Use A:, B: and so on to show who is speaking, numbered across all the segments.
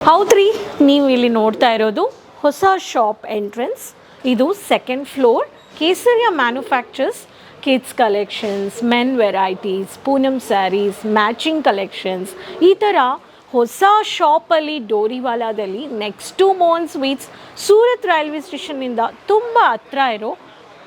A: ಹೌದ್ರಿ, ನೀವು ಇಲ್ಲಿ ನೋಡ್ತಾ ಇರೋದು ಹೊಸ ಶಾಪ್ ಎಂಟ್ರೆನ್ಸ್ ಇದು second floor Kesariya manufacturers kids collections men varieties Poonam sarees matching collections ಈ ಥರ ಹೊಸ ಶಾಪಲ್ಲಿ ಡೋರಿವಾಲಾದಲ್ಲಿ ನೆಕ್ಸ್ಟ್ ಟು ಮೋನ್ಸ್ ಸ್ವೀಟ್ಸ್ ಸೂರತ್ ರೈಲ್ವೆ ಸ್ಟೇಷನ್ನಿಂದ ತುಂಬ ಹತ್ರ ಇರೋ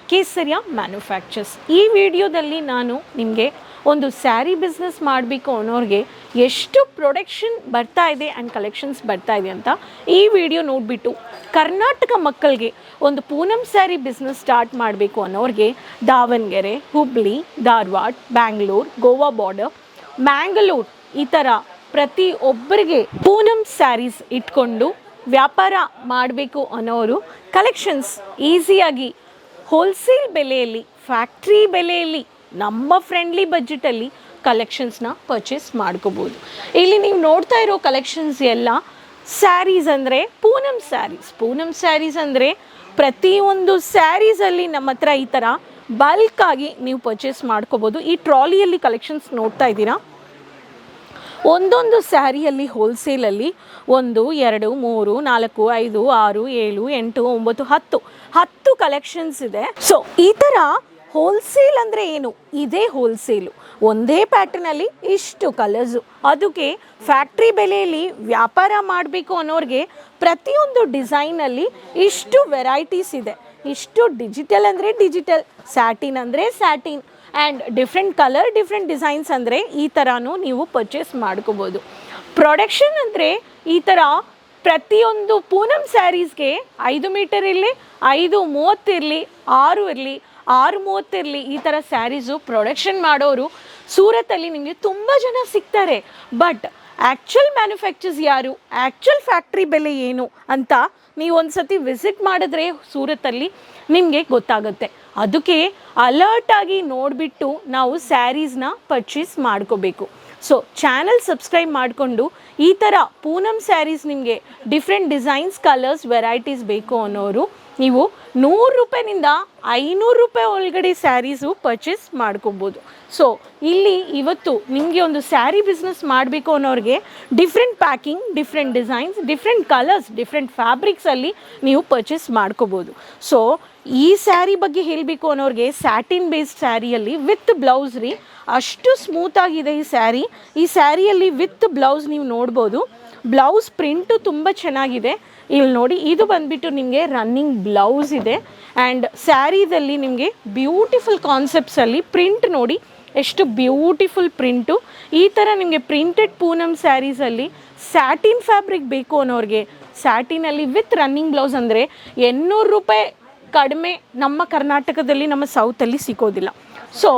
A: ಕೇಸರಿಯ ಮ್ಯಾನುಫ್ಯಾಕ್ಚರ್ಸ್ ಈ ವಿಡಿಯೋದಲ್ಲಿ ನಾನು ನಿಮಗೆ ಒಂದು ಸ್ಯಾರಿ ಬಿಸ್ನೆಸ್ ಮಾಡಬೇಕು ಅನ್ನೋರಿಗೆ ಎಷ್ಟು ಪ್ರೊಡಕ್ಷನ್ ಬರ್ತಾ ಇದೆ ಆ್ಯಂಡ್ ಕಲೆಕ್ಷನ್ಸ್ ಬರ್ತಾ ಇದೆ ಅಂತ ಈ ವಿಡಿಯೋ ನೋಡಿಬಿಟ್ಟು ಕರ್ನಾಟಕ ಮಕ್ಕಳಿಗೆ ಒಂದು ಪೂನಂ ಸ್ಯಾರಿ ಬಿಸ್ನೆಸ್ ಸ್ಟಾರ್ಟ್ ಮಾಡಬೇಕು ಅನ್ನೋರಿಗೆ ದಾವಣಗೆರೆ, ಹುಬ್ಳಿ, ಧಾರವಾಡ ಬ್ಯಾಂಗ್ಳೂರು ಗೋವಾ ಬಾರ್ಡರ್ ಮ್ಯಾಂಗ್ಳೂರ್ ಈ ಥರ ಪ್ರತಿ ಒಬ್ಬರಿಗೆ ಪೂನಮ್ ಸ್ಯಾರೀಸ್ ಇಟ್ಕೊಂಡು ವ್ಯಾಪಾರ ಮಾಡಬೇಕು ಅನ್ನೋರು ಕಲೆಕ್ಷನ್ಸ್ ಈಸಿಯಾಗಿ ಹೋಲ್ಸೇಲ್ ಬೆಲೆಯಲ್ಲಿ ಫ್ಯಾಕ್ಟ್ರಿ ಬೆಲೆಯಲ್ಲಿ ನಮ್ಮ ಫ್ರೆಂಡ್ಲಿ ಬಜೆಟಲ್ಲಿ ಕಲೆಕ್ಷನ್ಸ್ನ ಪರ್ಚೇಸ್ ಮಾಡ್ಕೋಬೋದು. ಇಲ್ಲಿ ನೀವು ನೋಡ್ತಾ ಇರೋ ಕಲೆಕ್ಷನ್ಸ್ ಎಲ್ಲ ಸ್ಯಾರೀಸ್ ಅಂದರೆ ಪೂನಮ್ ಸ್ಯಾರೀಸ್ ಪೂನಮ್ ಸ್ಯಾರೀಸ್ ಅಂದರೆ ಪ್ರತಿಯೊಂದು ಸ್ಯಾರೀಸಲ್ಲಿ ನಮ್ಮ ಹತ್ರ ಈ ಥರ ಬಲ್ಕಾಗಿ ನೀವು ಪರ್ಚೇಸ್ ಮಾಡ್ಕೋಬೋದು. ಈ ಟ್ರಾಲಿಯಲ್ಲಿ ಕಲೆಕ್ಷನ್ಸ್ ನೋಡ್ತಾ ಇದ್ದೀರಾ? ಒಂದೊಂದು ಸ್ಯಾರಿಯಲ್ಲಿ ಹೋಲ್ಸೇಲಲ್ಲಿ ಒಂದು, ಎರಡು, ಮೂರು, ನಾಲ್ಕು, ಐದು, ಆರು, ಏಳು, ಎಂಟು, ಒಂಬತ್ತು, ಹತ್ತು. ಹತ್ತು ಕಲೆಕ್ಷನ್ಸ್ ಇದೆ. ಸೊ ಈ ಥರ ಹೋಲ್ಸೇಲ್ ಅಂದರೆ ಏನು? ಇದೇ ಹೋಲ್ಸೇಲು ಒಂದೇ ಪ್ಯಾಟರ್ನಲ್ಲಿ ಇಷ್ಟು ಕಲರ್ಸು ಅದಕ್ಕೆ ಫ್ಯಾಕ್ಟ್ರಿ ಬೆಲೆಯಲ್ಲಿ ವ್ಯಾಪಾರ ಮಾಡಬೇಕು ಅನ್ನೋರಿಗೆ ಪ್ರತಿಯೊಂದು ಡಿಸೈನಲ್ಲಿ ಇಷ್ಟು ವೆರೈಟೀಸ್ ಇದೆ. ಇಷ್ಟು ಡಿಜಿಟಲ್ ಅಂದರೆ ಡಿಜಿಟಲ್ ಸ್ಯಾಟಿನ್ ಅಂದರೆ satin and different colour different designs ಅಂದರೆ ಈ ಥರನೂ ನೀವು ಪರ್ಚೇಸ್ ಮಾಡ್ಕೋಬೋದು. ಪ್ರೊಡಕ್ಷನ್ ಅಂದರೆ ಈ ಥರ ಪ್ರತಿಯೊಂದು ಪೂನಮ್ ಸ್ಯಾರೀಸ್ಗೆ ಐದು ಮೀಟರ್ ಇರಲಿ, ಐದು ಮೂವತ್ತಿರಲಿ ಆರು ಇರಲಿ ಆರು ಮೂವತ್ತಿರಲಿ ಈ ಥರ ಸ್ಯಾರೀಸು ಪ್ರೊಡಕ್ಷನ್ ಮಾಡೋರು ಸೂರತ್ತಲ್ಲಿ ನಿಮಗೆ ತುಂಬ ಜನ ಸಿಗ್ತಾರೆ. ಬಟ್ ಆ್ಯಕ್ಚುಲ್ ಮ್ಯಾನುಫ್ಯಾಕ್ಚರ್ಸ್ ಯಾರು? ಆ್ಯಕ್ಚುಲ್ ಫ್ಯಾಕ್ಟ್ರಿ ಬೆಲೆ ಏನು ಅಂತ ನೀವು ಒಂದು ಸತಿ ವಿಸಿಟ್ ಮಾಡಿದ್ರೆ ಸೂರತ್ತಲ್ಲಿ ನಿಮಗೆ ಗೊತ್ತಾಗುತ್ತೆ. ಅದಕ್ಕೆ ಅಲರ್ಟಾಗಿ ನೋಡಿಬಿಟ್ಟು ನಾವು ಸ್ಯಾರೀಸ್ನ ಪರ್ಚೇಸ್ ಮಾಡ್ಕೋಬೇಕು. ಸೊ ಚಾನಲ್ ಸಬ್ಸ್ಕ್ರೈಬ್ ಮಾಡಿಕೊಂಡು ಈ ಥರ ಪೂನಮ್ ಸ್ಯಾರೀಸ್ ನಿಮಗೆ ಡಿಫ್ರೆಂಟ್ ಡಿಸೈನ್ಸ್ ಕಲರ್ಸ್ ವೆರೈಟೀಸ್ ಬೇಕು ಅನ್ನೋರು ನೀವು ನೂರು ರೂಪಾಯಿನಿಂದ ಐನೂರು ರೂಪಾಯಿ ಒಳಗಡೆ ಸ್ಯಾರೀಸು ಪರ್ಚೇಸ್ ಮಾಡ್ಕೊಬೋದು. ಸೊ ಇಲ್ಲಿ ಇವತ್ತು ನಿಮಗೆ ಒಂದು ಸ್ಯಾರಿ ಬಿಸ್ನೆಸ್ ಮಾಡಬೇಕು ಅನ್ನೋರಿಗೆ different packing different designs different colours different ಫ್ಯಾಬ್ರಿಕ್ಸಲ್ಲಿ ನೀವು ಪರ್ಚೇಸ್ ಮಾಡ್ಕೋಬೋದು. ಸೊ ಈ ಸ್ಯಾರಿ ಬಗ್ಗೆ ಹೇಳಬೇಕು ಅನ್ನೋರಿಗೆ ಸ್ಯಾಟಿನ್ ಬೇಸ್ಡ್ ಸ್ಯಾರಿಯಲ್ಲಿ ವಿತ್ ಬ್ಲೌಸ್ ರೀ ಅಷ್ಟು ಸ್ಮೂತಾಗಿದೆ ಈ ಸ್ಯಾರಿ. ಈ ಸ್ಯಾರಿಯಲ್ಲಿ ವಿತ್ ಬ್ಲೌಸ್ ನೀವು ನೋಡ್ಬೋದು. ಬ್ಲೌಸ್ ಪ್ರಿಂಟು ತುಂಬ ಚೆನ್ನಾಗಿದೆ. ಇಲ್ಲಿ ನೋಡಿ, ಇದು ಬಂದ್ಬಿಟ್ಟು ನಿಮಗೆ ರನ್ನಿಂಗ್ ಬ್ಲೌಸ್ ಇದೆ. ಆ್ಯಂಡ್ ಸ್ಯಾರೀದಲ್ಲಿ ನಿಮಗೆ ಬ್ಯೂಟಿಫುಲ್ ಕಾನ್ಸೆಪ್ಟ್ಸಲ್ಲಿ ಪ್ರಿಂಟ್ ನೋಡಿ, ಎಷ್ಟು ಬ್ಯೂಟಿಫುಲ್ ಪ್ರಿಂಟು ಈ ಥರ ನಿಮಗೆ ಪ್ರಿಂಟೆಡ್ ಪೂನಮ್ ಸ್ಯಾರೀಸಲ್ಲಿ ಸ್ಯಾಟಿನ್ ಫ್ಯಾಬ್ರಿಕ್ ಬೇಕು ಅನ್ನೋರಿಗೆ ಸ್ಯಾಟಿನಲ್ಲಿ ವಿತ್ ರನ್ನಿಂಗ್ ಬ್ಲೌಸ್ ಅಂದರೆ ಎನ್ನೂರು ರೂಪಾಯಿ ಕಡಿಮೆ ನಮ್ಮ ಕರ್ನಾಟಕದಲ್ಲಿ, ನಮ್ಮ ಸೌತಲ್ಲಿ ಸಿಗೋದಿಲ್ಲ. So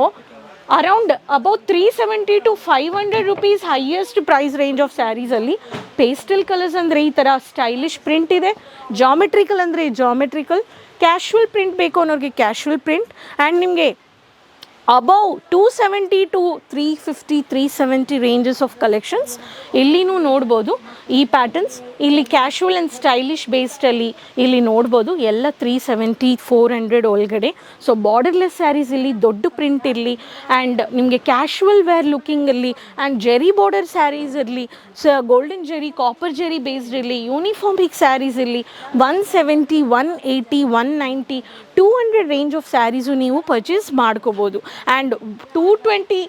A: around about three seventy to five hundred rupees highest price range of ಸ್ಯಾರೀಸಲ್ಲಿ pastel colours ಅಂದರೆ ಈ ಥರ ಸ್ಟೈಲಿಶ್ ಪ್ರಿಂಟ್ ಇದೆ. ಜಾಮೆಟ್ರಿಕಲ್ ಅಂದರೆ ಜಾಮೆಟ್ರಿಕಲ್ ಕ್ಯಾಶುವಲ್ ಪ್ರಿಂಟ್ ಬೇಕು ಅನ್ನೋರಿಗೆ ಕ್ಯಾಶುವಲ್ ಪ್ರಿಂಟ್ ಆ್ಯಂಡ್ ನಿಮಗೆ above two seventy to three fifty three seventy ranges of collections ಇಲ್ಲಿನೂ ನೋಡ್ಬೋದು ಈ ಪ್ಯಾಟರ್ನ್ಸ್ ಇಲ್ಲಿ ಕ್ಯಾಶುವಲ್ ಆ್ಯಂಡ್ ಸ್ಟೈಲಿಶ್ ಬೇಸ್ಡಲ್ಲಿ ಇಲ್ಲಿ ನೋಡ್ಬೋದು. ಎಲ್ಲ ತ್ರೀ ಸೆವೆಂಟಿ ಫೋರ್ ಹಂಡ್ರೆಡ್ ಒಳಗಡೆ. ಸೊ ಬಾರ್ಡರ್ಲೆಸ್ ಸ್ಯಾರೀಸ್ ಇಲ್ಲಿ ದೊಡ್ಡ ಪ್ರಿಂಟ್ ಇರಲಿ ಆ್ಯಂಡ್ ನಿಮಗೆ ಕ್ಯಾಶುವಲ್ ವೇರ್ ಲುಕಿಂಗ್ ಇರಲಿ ಆ್ಯಂಡ್ ಜೆರಿ ಬಾರ್ಡರ್ ಸ್ಯಾರೀಸ್ ಇರಲಿ, ಸ golden zari copper zari based ಇರಲಿ ಯೂನಿಫಾರ್ಮಿಕ್ ಸ್ಯಾರೀಸ್ ಇರಲಿ one seventy one eighty one ninety two hundred range of sarees ನೀವು ಪರ್ಚೇಸ್ ಮಾಡ್ಕೋಬೋದು. And two twenty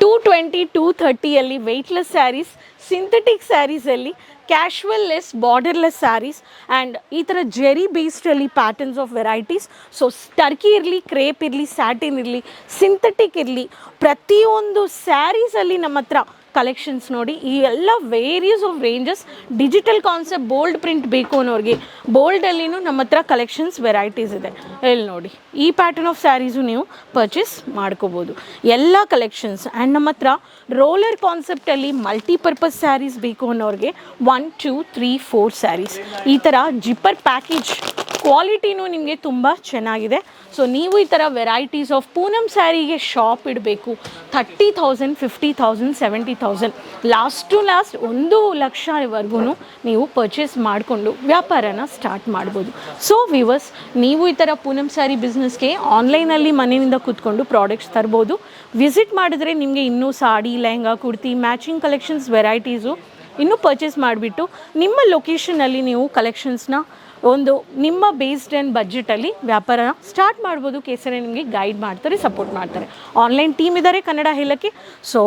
A: two twenty two ಥರ್ಟಿಯಲ್ಲಿ weightless sarees synthetic ಸ್ಯಾರೀಸಲ್ಲಿ casual less borderless sarees and ಈ ಥರ Jerry ಬೇಸ್ಡಲ್ಲಿ patterns of varieties so Turkey ಇರಲಿ crepe ಇರಲಿ satin ಇರಲಿ synthetic ಇರಲಿ, ಪ್ರತಿಯೊಂದು ಸ್ಯಾರೀಸಲ್ಲಿ ನಮ್ಮ ಹತ್ರ ಕಲೆಕ್ಷನ್ಸ್ ನೋಡಿ, ಈ ಎಲ್ಲ various of ranges digital concept bold print ಬೇಕು ಅನ್ನೋರಿಗೆ. ಬೋಲ್ಡಲ್ಲಿನೂ ನಮ್ಮ ಹತ್ರ ಕಲೆಕ್ಷನ್ಸ್ ವೆರೈಟೀಸ್ ಇದೆ. ಇಲ್ಲಿ ನೋಡಿ, ಈ ಪ್ಯಾಟರ್ನ್ ಆಫ್ ಸ್ಯಾರೀಸು ನೀವು ಪರ್ಚೇಸ್ ಮಾಡ್ಕೋಬೋದು. ಎಲ್ಲ ಕಲೆಕ್ಷನ್ಸ್ ಆ್ಯಂಡ್ ನಮ್ಮ ಹತ್ರ ರೋಲರ್ ಕಾನ್ಸೆಪ್ಟಲ್ಲಿ ಮಲ್ಟಿಪರ್ಪಸ್ ಸ್ಯಾರೀಸ್ ಬೇಕು ಅನ್ನೋರಿಗೆ one two three four sarees ಈ ಥರ ಜಿಪ್ಪರ್ ಪ್ಯಾಕೇಜ್ ಕ್ವಾಲಿಟಿನೂ ನಿಮಗೆ ತುಂಬ ಚೆನ್ನಾಗಿದೆ. ಸೊ ನೀವು ಈ ಥರ ವೆರೈಟೀಸ್ ಆಫ್ ಪೂನಮ್ ಸ್ಯಾರಿಗೆ ಶಾಪ್ ಇಡಬೇಕು. Thirty thousand fifty thousand seventy thousand last to last ಒಂದು ಲಕ್ಷವರೆಗೂ ನೀವು ಪರ್ಚೇಸ್ ಮಾಡಿಕೊಂಡು ವ್ಯಾಪಾರನ ಸ್ಟಾರ್ಟ್ ಮಾಡ್ಬೋದು. ಸೊ ವಿವರ್ಸ್ ನೀವು ಈ ಥರ ಪೂನಮ್ ಸ್ಯಾರಿ ಬಿಸ್ನೆಸ್ಗೆ ಆನ್ಲೈನಲ್ಲಿ ಮನೆಯಿಂದ ಕೂತ್ಕೊಂಡು ಪ್ರಾಡಕ್ಟ್ಸ್ ತರ್ಬೋದು. ವಿಸಿಟ್ ಮಾಡಿದ್ರೆ ನಿಮಗೆ ಇನ್ನೂ sari, lehenga, kurti matching collections varieties ಇನ್ನೂ ಪರ್ಚೇಸ್ ಮಾಡಿಬಿಟ್ಟು ನಿಮ್ಮ ಲೊಕೇಶನಲ್ಲಿ ನೀವು ಕಲೆಕ್ಷನ್ಸ್ನ ಒಂದು ನಿಮ್ಮ ಬೇಸ್ಡ್ ಆ್ಯಂಡ್ ಬಜೆಟಲ್ಲಿ ವ್ಯಾಪಾರ ಸ್ಟಾರ್ಟ್ ಮಾಡ್ಬೋದು, ಕೇಸರಿ ನಿಮಗೆ ಗೈಡ್ ಮಾಡ್ತಾರೆ ಸಪೋರ್ಟ್ ಮಾಡ್ತಾರೆ. ಆನ್ಲೈನ್ ಟೀಮ್ ಇದ್ದಾರೆ ಕನ್ನಡ ಹೇಳೋಕ್ಕೆ ಸೊ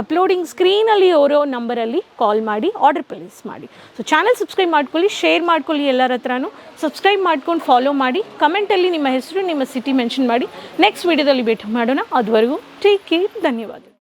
A: ಅಪ್ಲೋಡಿಂಗ್ ಸ್ಕ್ರೀನಲ್ಲಿ ಅವರೋ ನಂಬರಲ್ಲಿ ಕಾಲ್ ಮಾಡಿ ಆರ್ಡರ್ ಪ್ಲೇಸ್ ಮಾಡಿ. ಸೊ ಚಾನಲ್ ಸಬ್ಸ್ಕ್ರೈಬ್ ಮಾಡ್ಕೊಳ್ಳಿ ಶೇರ್ ಮಾಡ್ಕೊಳ್ಳಿ ಎಲ್ಲರ ಹತ್ರನೂ. ಸಬ್ಸ್ಕ್ರೈಬ್ ಮಾಡ್ಕೊಂಡು ಫಾಲೋ ಮಾಡಿ ಕಮೆಂಟಲ್ಲಿ ನಿಮ್ಮ ಹೆಸರು, ನಿಮ್ಮ ಸಿಟಿ ಮೆನ್ಷನ್ ಮಾಡಿ. ನೆಕ್ಸ್ಟ್ ವೀಡಿಯೋದಲ್ಲಿ ಭೇಟಿ ಮಾಡೋಣ. ಅದುವರೆಗೂ ಟೇಕ್ ಕೇರ್ ಧನ್ಯವಾದ